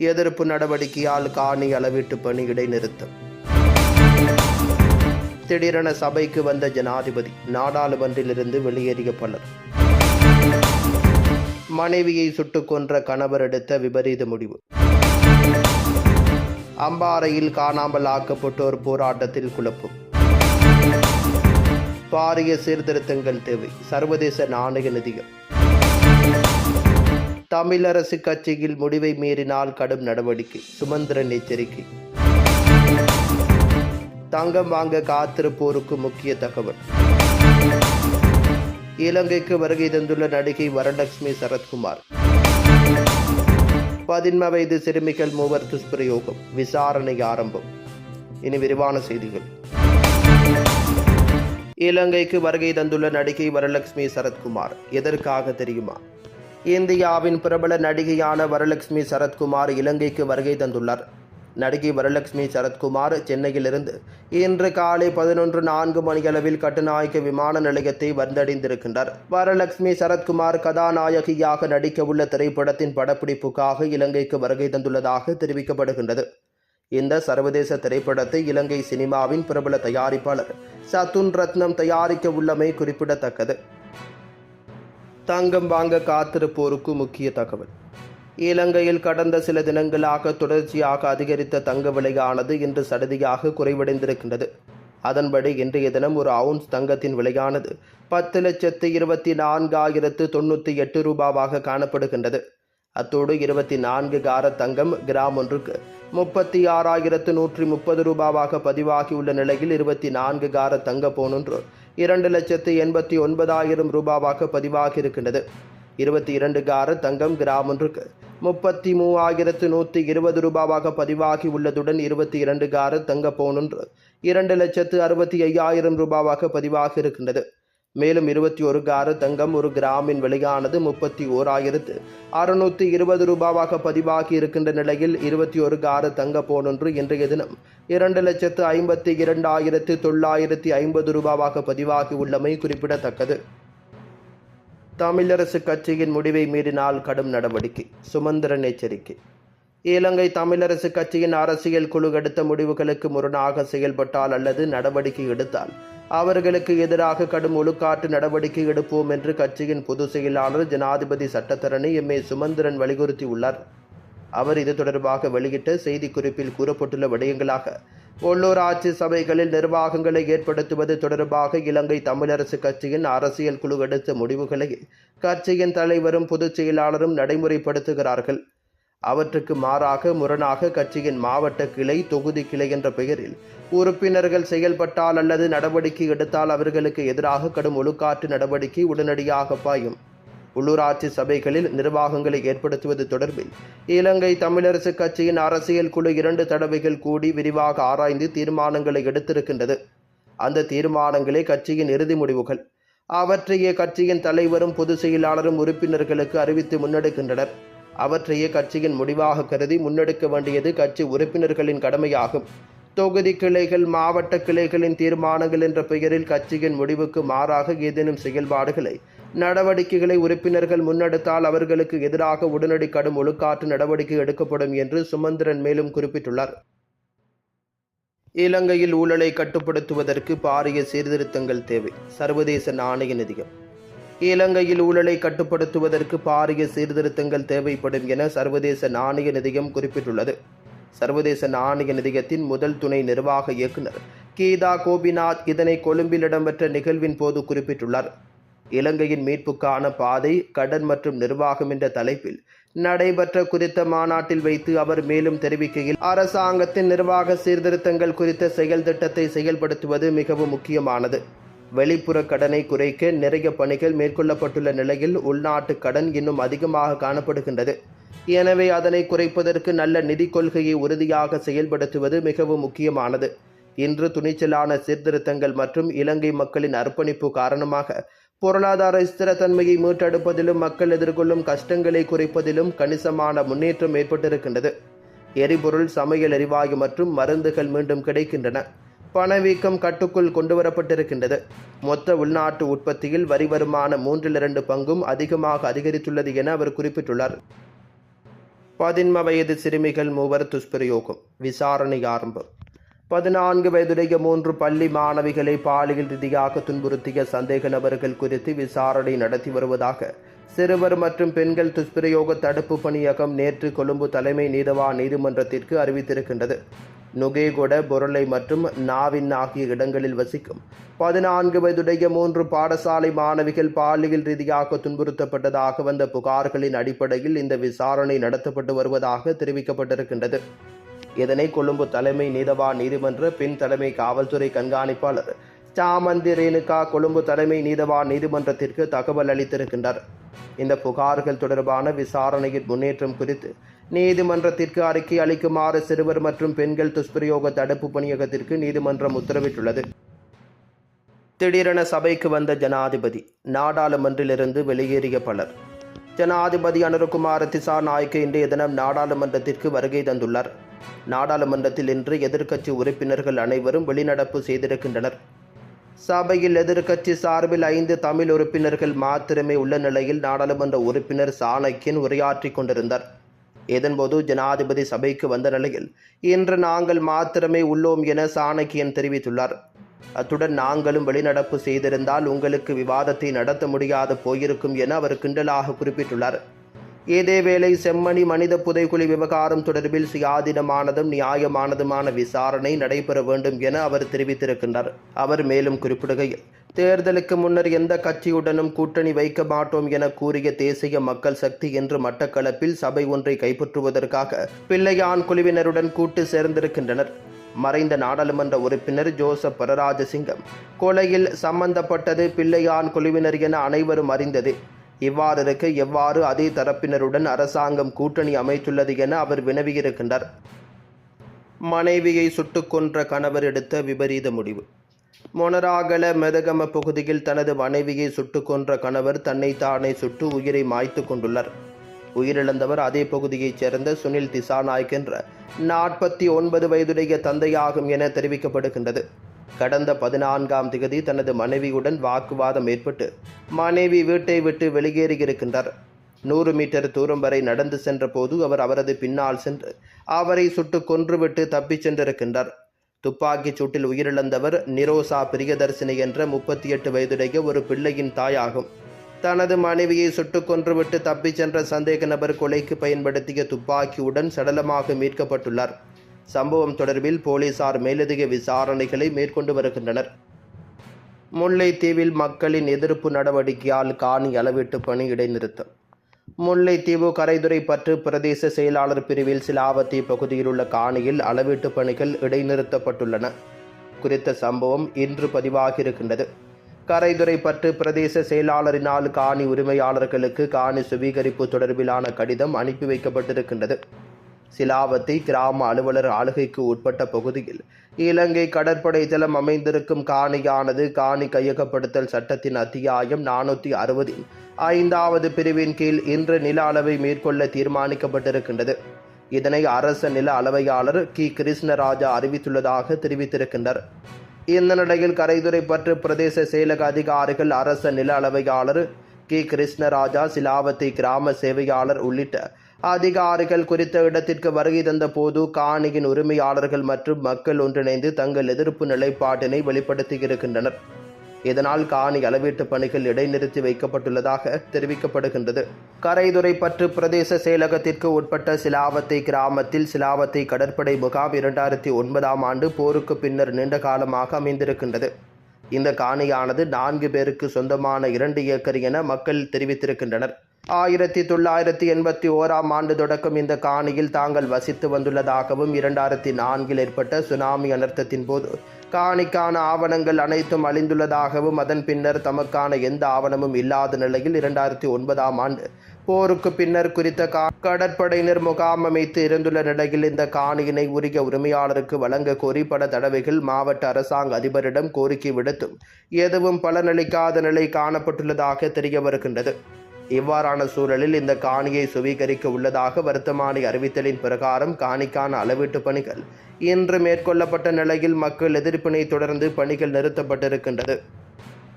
எதிர்ப்பு நடவடிக்கையால் காணி அளவீட்டு பணி இடைநிறுத்தம். திடீரென சபைக்கு வந்த ஜனாதிபதி நாடாளுமன்றிலிருந்து வெளியேறிய பலர். மனைவியை சுட்டுக் கொன்ற கணவர் எடுத்த விபரீத முடிவு. அம்பாறையில் காணாமல் ஆக்கப்பட்டோர் போராட்டத்தில் குழப்பம். பாரிய சீர்திருத்தங்கள் தேவை. சர்வதேச நாணய நிதிகள் தமிழரசு கட்சியில் முடிவை மீறினால் கடும் நடவடிக்கை. சுமந்திரன் எச்சரிக்கை. தங்கம் வாங்க காத்திருப்போருக்கு முக்கிய தகவல். இலங்கைக்கு வருகை தந்துள்ள நடிகை வரலட்சுமி சரத்குமார். பதின்ம வயது சிறுமிகள் மூவர் துஷ்பிரயோகம். விசாரணை ஆரம்பம். இனி விரிவான செய்திகள். இலங்கைக்கு வருகை தந்துள்ள நடிகை வரலட்சுமி சரத்குமார். எதற்காக தெரியுமா? இந்தியாவின் பிரபல நடிகையான வரலட்சுமி சரத்குமார் இலங்கைக்கு வருகை தந்துள்ளார். நடிகை வரலட்சுமி சரத்குமார் சென்னையிலிருந்து இன்று காலை பதினொன்று நான்கு மணியளவில் கட்டுநாயக்க விமான நிலையத்தை வந்தடைந்திருக்கின்றார். வரலட்சுமி சரத்குமார் கதாநாயகியாக நடிக்கவுள்ள திரைப்படத்தின் படப்பிடிப்புக்காக இலங்கைக்கு வருகை தந்துள்ளதாக தெரிவிக்கப்படுகின்றது. இந்த சர்வதேச திரைப்படத்தை இலங்கை சினிமாவின் பிரபல தயாரிப்பாளர் சத்துன் ரத்னம் தயாரிக்க உள்ளமை குறிப்பிடத்தக்கது. தங்கம் வாங்க காத்திருப்போருக்கு முக்கிய தகவல். இலங்கையில் கடந்த சில தினங்களாக தொடர்ச்சியாக அதிகரித்த தங்க விலையானது இன்று சடுதியாக குறைவடைந்திருக்கின்றது. அதன்படி இன்றைய தினம் ஒரு அவுன்ஸ் தங்கத்தின் விலையானது பத்து லட்சத்து இருபத்தி நான்காயிரத்து தொண்ணூற்றி எட்டு ரூபாவாக காணப்படுகின்றது. அத்தோடு இருபத்தி நான்கு கார தங்கம் கிராம் ஒன்றுக்கு முப்பத்தி ஆறாயிரத்து நூற்றி முப்பது ரூபாவாக பதிவாகியுள்ள நிலையில் இருபத்தி நான்கு கார தங்க போனொன்று இரண்டு லட்சத்து எண்பத்தி ஒன்பதாயிரம் ரூபாவாக பதிவாகியிருக்கின்றது. இருபத்தி இரண்டு கார தங்கம் கிராம் ஒன்றுக்கு முப்பத்தி மூவாயிரத்து நூற்றி இருபது ரூபாவாக பதிவாகி உள்ளதுடன் இருபத்தி இரண்டு கார தங்க போனொன்று இரண்டு லட்சத்து அறுபத்தி ஐயாயிரம் ரூபாவாக பதிவாக இருக்கின்றது மேலும் இருபத்தி ஒரு கார தங்கம் ஒரு கிராமின் விலையானது முப்பத்தி ஓராயிரத்து அறுநூற்றி இருபது ரூபாவாக பதிவாகி இருக்கின்ற நிலையில் இருபத்தி ஒரு காரு தங்க போனொன்று இன்றைய தினம் இரண்டு லட்சத்து ஐம்பத்தி இரண்டாயிரத்து தொள்ளாயிரத்தி ஐம்பது ரூபாவாக பதிவாகி உள்ளமை குறிப்பிடத்தக்கது. தமிழரசு கட்சியின் முடிவை மீறினால் கடும் நடவடிக்கை. சுமந்திரன் எச்சரிக்கை. இலங்கை தமிழரசு கட்சியின் அரசியல் குழு எடுத்த முடிவுகளுக்கு முரணாக செயல்பட்டால் அல்லது நடவடிக்கை எடுத்தால்? அவர்களுக்கு எதிராக கடும் ஒழுக்காற்று நடவடிக்கை எடுப்போம் என்று கட்சியின் பொதுச் செயலாளர் ஜனாதிபதி சட்டத்தரணி எம். ஏ. சுமந்திரன் வலியுறுத்தியுள்ளார். அவர் இது தொடர்பாக வெளியிட்ட செய்திக்குறிப்பில் கூறப்பட்டுள்ள விடயங்களாக உள்ளூராட்சி சபைகளில் நிர்வாகங்களை ஏற்படுத்துவது தொடர்பாக இலங்கை தமிழரசு கட்சியின் அரசியல் குழு எடுத்த முடிவுகளை கட்சியின் தலைவரும் பொதுச் செயலாளரும் நடைமுறைப்படுத்துகிறார்கள். அவற்றுக்கு மாறாக முரணாக கட்சியின் மாவட்ட கிளை தொகுதி கிளை என்ற பெயரில் உறுப்பினர்கள் செயல்பட்டால் அல்லது நடவடிக்கை எடுத்தால் அவர்களுக்கு எதிராக கடும் ஒழுக்காற்று நடவடிக்கை உடனடியாக பாயும். உள்ளூராட்சி சபைகளில் நிர்வாகங்களை ஏற்படுத்துவது தொடர்பில் இலங்கை தமிழரசு கட்சியின் அரசியல் குழு இரண்டு தடவைகள் கூடி விரிவாக ஆராய்ந்து தீர்மானங்களை எடுத்திருக்கின்றது. அந்த தீர்மானங்களே கட்சியின் இறுதி முடிவுகள். அவற்றையே கட்சியின் தலைவரும் பொதுச் செயலாளரும் உறுப்பினர்களுக்கு அறிவித்து முன்னெடுக்கின்றனர். அவற்றையே கட்சியின் முடிவாக கருதி முன்னெடுக்க வேண்டியது கட்சி உறுப்பினர்களின் கடமையாகும். தொகுதி கிளைகள் மாவட்ட கிளைகளின் தீர்மானங்கள் என்ற பெயரில் கட்சியின் முடிவுக்கு மாறாக ஏதேனும் செயல்பாடுகளை நடவடிக்கைகளை உறுப்பினர்கள் முன்னெடுத்தால் அவர்களுக்கு எதிராக உடனடி கடும் ஒழுக்காற்று நடவடிக்கை எடுக்கப்படும் என்று சுமந்திரன் மேலும் குறிப்பிட்டுள்ளார். இலங்கையில் ஊழலை கட்டுப்படுத்துவதற்கு பாரிய சீர்திருத்தங்கள் தேவை. சர்வதேச நாணய நிதியம். இலங்கையில் ஊழலை கட்டுப்படுத்துவதற்கு பாரிய சீர்திருத்தங்கள் தேவைப்படும் என சர்வதேச நாணய நிதியம் குறிப்பிட்டுள்ளது. சர்வதேச நாணய நிதியத்தின் முதல் துணை நிர்வாக இயக்குனர் கீதா கோபிநாத் இதனை கொழும்பில் இடம்பெற்ற நிகழ்வின் போது குறிப்பிட்டுள்ளார். இலங்கையின் மீட்புக்கான பாதை கடன் மற்றும் நிர்வாகம் என்ற தலைப்பில் நடைபெற்ற குறித்த மாநாட்டில் வைத்து அவர் மேலும் தெரிவிக்கையில் அரசாங்கத்தின் நிர்வாக சீர்திருத்தங்கள் குறித்த செயல் திட்டத்தை செயல்படுத்துவது மிகவும் முக்கியமானது. வெளிப்புற கடனை குறைக்க நிறைய பணிகள் மேற்கொள்ளப்பட்டுள்ள நிலையில் உள்நாட்டு கடன் இன்னும் அதிகமாக காணப்படுகின்றது. எனவே அதனை குறைப்பதற்கு நல்ல நிதி கொள்கையை உறுதியாக செயல்படுத்துவது மிகவும் முக்கியமானது. இன்று துணிச்சலான சீர்திருத்தங்கள் மற்றும் இலங்கை மக்களின் அர்ப்பணிப்பு காரணமாக பொருளாதார ஸ்திரத்தன்மையை மீட்டெடுப்பதிலும் மக்கள் எதிர்கொள்ளும் கஷ்டங்களை குறைப்பதிலும் கணிசமான முன்னேற்றம் ஏற்பட்டிருக்கின்றது. எரிபொருள் சமையல் எரிவாயு மற்றும் மருந்துகள் மீண்டும் கிடைக்கின்றன. பணவீக்கம் கட்டுக்குள் கொண்டுவரப்பட்டிருக்கின்றது. மொத்த உள்நாட்டு உற்பத்தியில் வரி வருமான மூன்றில் இரண்டு பங்கும் அதிகமாக அதிகரித்துள்ளது என அவர் குறிப்பிட்டுள்ளார். பதின்ம வயது சிறுமிகள் மூவர் துஷ்பிரயோகம். விசாரணை ஆரம்பம். பதினான்கு வயதுடைய மூன்று பள்ளி மாணவிகளை பாலியல் ரீதியாக துன்புறுத்திய சந்தேக நபர்கள் குறித்து விசாரணை நடத்தி வருவதாக சிறுவர் மற்றும் பெண்கள் துஷ்பிரயோக தடுப்பு பணியகம் நேற்று கொழும்பு தலைமை நீதவா நீதிமன்றத்திற்கு அறிவித்திருக்கின்றது. நுகேகொட பொருளை மற்றும் நாவின் ஆகிய இடங்களில் வசிக்கும். பதினான்கு வயதுடைய மூன்று பாடசாலை மாணவிகள் பாலியல் ரீதியாக துன்புறுத்தப்பட்டதாக வந்த புகார்களின் அடிப்படையில் இந்த விசாரணை நடத்தப்பட்டு வருவதாக தெரிவிக்கப்பட்டிருக்கின்றது. இதனை கொழும்பு தலைமை நீதவான் நீதிமன்ற பெண் தலைமை காவல்துறை கண்காணிப்பாளர் சாமந்தி ரேணுகா கொழும்பு தலைமை நீதவான் நீதிமன்றத்திற்கு தகவல் அளித்திருக்கின்றார். இந்த புகார்கள் தொடர்பான விசாரணையின் முன்னேற்றம் குறித்து நீதிமன்றத்திற்கு அறிக்கை அளிக்குமாறு சிறுவர் மற்றும் பெண்கள் துஷ்பிரயோக தடுப்பு பணியகத்திற்கு நீதிமன்றம் உத்தரவிட்டுள்ளது. திடீரென சபைக்கு வந்த ஜனாதிபதி நாடாளுமன்றிலிருந்து வெளியேறிய பலர். ஜனாதிபதி அனுரகுமார திசாநாயக்க இன்றைய தினம் நாடாளுமன்றத்திற்கு வருகை தந்துள்ளார். நாடாளுமன்றத்தில் இன்று எதிர்க்கட்சி உறுப்பினர்கள் அனைவரும் வெளிநடப்பு செய்திருக்கின்றனர். சபையில் எதிர்க்கட்சி சார்பில் ஐந்து தமிழ் உறுப்பினர்கள் மாத்திரமே உள்ள நிலையில் நாடாளுமன்ற உறுப்பினர் சாணக்கியன் உரையாற்றிக் கொண்டிருந்தார். இதன்போது ஜனாதிபதி சபைக்கு வந்த நிலையில் இன்று நாங்கள் மாத்திரமே உள்ளோம் என சாணக்கியன் தெரிவித்துள்ளார். அத்துடன் நாங்களும் வெளிநடப்பு செய்திருந்தால் உங்களுக்கு விவாதத்தை நடத்த முடியாது போயிருக்கும் என அவர் கிண்டலாக குறிப்பிட்டுள்ளார். இதேவேளை செம்மணி மனித புதைக்குழி விவகாரம் தொடர்பில் சுயாதீனமானதும் நியாயமானதுமான விசாரணை நடைபெற வேண்டும் என அவர் தெரிவித்திருக்கின்றார். அவர் மேலும் குறிப்பிடுகையில் தேர்தலுக்கு முன்னர் எந்த கட்சியுடனும் கூட்டணி வைக்க மாட்டோம் என கூறிய தேசிய மக்கள் சக்தி இன்று மட்டக்களப்பில் சபை ஒன்றை கைப்பற்றுவதற்காக பிள்ளையான் குழுவினருடன் கூட்டு சேர்ந்திருக்கின்றனர். மறைந்த நாடாளுமன்ற உறுப்பினர் ஜோசப் பரராஜசிங்கம் கொலையில் சம்பந்தப்பட்டது பிள்ளையான் குழுவினர் என அனைவரும் அறிந்தது. இவ்வாறு இருக்க எவ்வாறு அதே தரப்பினருடன் அரசாங்கம் கூட்டணி அமைத்துள்ளது என அவர் வினவியிருக்கின்றார். மனைவியை சுட்டுக் கொன்ற கணவர் எடுத்த விபரீத முடிவு. மொனராகல மெதகம பகுதியில் தனது மனைவியை சுட்டு கொன்ற கணவர் தானே சுட்டு உயிரை மாய்த்து கொண்டுள்ளார். உயிரிழந்தவர் அதே பகுதியைச் சேர்ந்த சுனில் திசாநாயக் என்ற நாற்பத்தி ஒன்பது வயதுடைய தந்தையாகும் என தெரிவிக்கப்படுகின்றது. கடந்த பதினான்காம் திகதி தனது மனைவியுடன் வாக்குவாதம் ஏற்பட்டு மனைவி வீட்டை விட்டு வெளியேறியிருக்கின்றார். நூறு மீட்டர் தூரம் வரை நடந்து சென்ற போது அவர் அவரது பின்னால் சென்று அவரை சுட்டு கொன்றுவிட்டு தப்பிச் சென்றிருக்கின்றார். துப்பாக்கிச் சூட்டில் உயிரிழந்தவர் நிரோசா பிரியதர்சினி என்ற முப்பத்தி எட்டு வயதுடைய ஒரு பிள்ளையின் தாயாகும். தனது மனைவியை சுட்டுக் கொன்றுவிட்டு தப்பிச் சென்ற சந்தேக நபர் கொலைக்கு பயன்படுத்திய துப்பாக்கியுடன் சடலமாக மீட்கப்பட்டுள்ளார். சம்பவம் தொடர்பில் போலீசார் மேலதிக விசாரணைகளை மேற்கொண்டு வருகின்றனர். முல்லைத்தீவில் மக்களின் எதிர்ப்பு நடவடிக்கையால் காணி அளவீட்டு பணி இடைநிறுத்தம். முல்லைத்தீவு கரைதுறை பற்று பிரதேச செயலாளர் பிரிவில் சிலாவத்தி பகுதியில் உள்ள காணியில் அளவீட்டு பணிகள் இடைநிறுத்தப்பட்டுள்ளன. குறித்த சம்பவம் இன்று பதிவாகியிருக்கின்றது. கரைதுறை பற்று பிரதேச செயலாளரினால் காணி உரிமையாளர்களுக்கு காணி சுவீகரிப்பு தொடர்பிலான கடிதம் அனுப்பி வைக்கப்பட்டிருக்கின்றது. சிலாவத்தை கிராம அலுவலர் ஆளுகைக்கு உட்பட்ட பகுதியில் இலங்கை கடற்படை தளம் அமைந்திருக்கும் காணியானது காணி கையகப்படுத்தல் சட்டத்தின் அத்தியாயம் நானூற்றி அறுபதின் ஐந்தாவது பிரிவின் கீழ் இன்று நில அளவை மேற்கொள்ள தீர்மானிக்கப்பட்டிருக்கின்றது. இதனை அரச நில அளவையாளர் கி. கிருஷ்ணராஜா அறிவித்துள்ளதாக தெரிவித்திருக்கின்றார் இந்த நிலையில் கரைதுறை பற்று பிரதேச செயலக அதிகாரிகள் அரச நில அளவையாளர் கி. கிருஷ்ணராஜா சிலாவத்தை கிராம சேவையாளர் உள்ளிட்ட அதிகாரிகள் குறித்த இடத்திற்கு வருகை தந்த போது காணியின் உரிமையாளர்கள் மற்றும் மக்கள் ஒன்றிணைந்து தங்கள் எதிர்ப்பு நிலைப்பாட்டினை வெளிப்படுத்தியிருக்கின்றனர். இதனால் காணி அளவீட்டு பணிகள் இடைநிறுத்தி வைக்கப்பட்டுள்ளதாக தெரிவிக்கப்படுகின்றது. கரைதுறை பற்று பிரதேச செயலகத்திற்கு உட்பட்ட சிலாவத்தை கிராமத்தில் சிலாவத்தை கடற்படை முகாம் இரண்டாயிரத்தி ஒன்பதாம் ஆண்டு போருக்கு பின்னர் நீண்ட காலமாக அமைந்திருக்கின்றது. இந்த காணியானது நான்கு பேருக்கு சொந்தமான இரண்டு ஏக்கர் என மக்கள் தெரிவித்திருக்கின்றனர். ஆயிரத்தி தொள்ளாயிரத்தி எண்பத்தி ஓராம் ஆண்டு தொடக்கம் இந்த காணியில் தாங்கள் வசித்து வந்துள்ளதாகவும் இரண்டாயிரத்தி நான்கில் ஏற்பட்ட சுனாமி அனர்த்தத்தின் போது காணிக்கான ஆவணங்கள் அனைத்தும் அழிந்துள்ளதாகவும் அதன் பின்னர் தமக்கான எந்த ஆவணமும் இல்லாத நிலையில் இரண்டாயிரத்தி ஒன்பதாம் ஆண்டு போருக்கு பின்னர் குறித்த கா கடற்படையினர் முகாம் அமைத்து இருந்துள்ள நிலையில் இந்த காணியினை உரிய உரிமையாளருக்கு வழங்க கோரி பல தடவைகள் மாவட்ட அரசாங்க அதிபரிடம் கோரிக்கை விடுத்தும் எதுவும் பலனளிக்காத நிலை காணப்பட்டுள்ளதாக தெரிய வருகின்றது. இவ்வாறான சூழலில் இந்த காணியை சுவீகரிக்க உள்ளதாக வர்த்தமானி அறிவித்தலின் பிரகாரம் காணிக்கான அளவீட்டு பணிகள் இன்று மேற்கொள்ளப்பட்ட நிலையில் மக்கள் எதிர்ப்பினை தொடர்ந்து பணிகள் நிறுத்தப்பட்டிருக்கின்றது.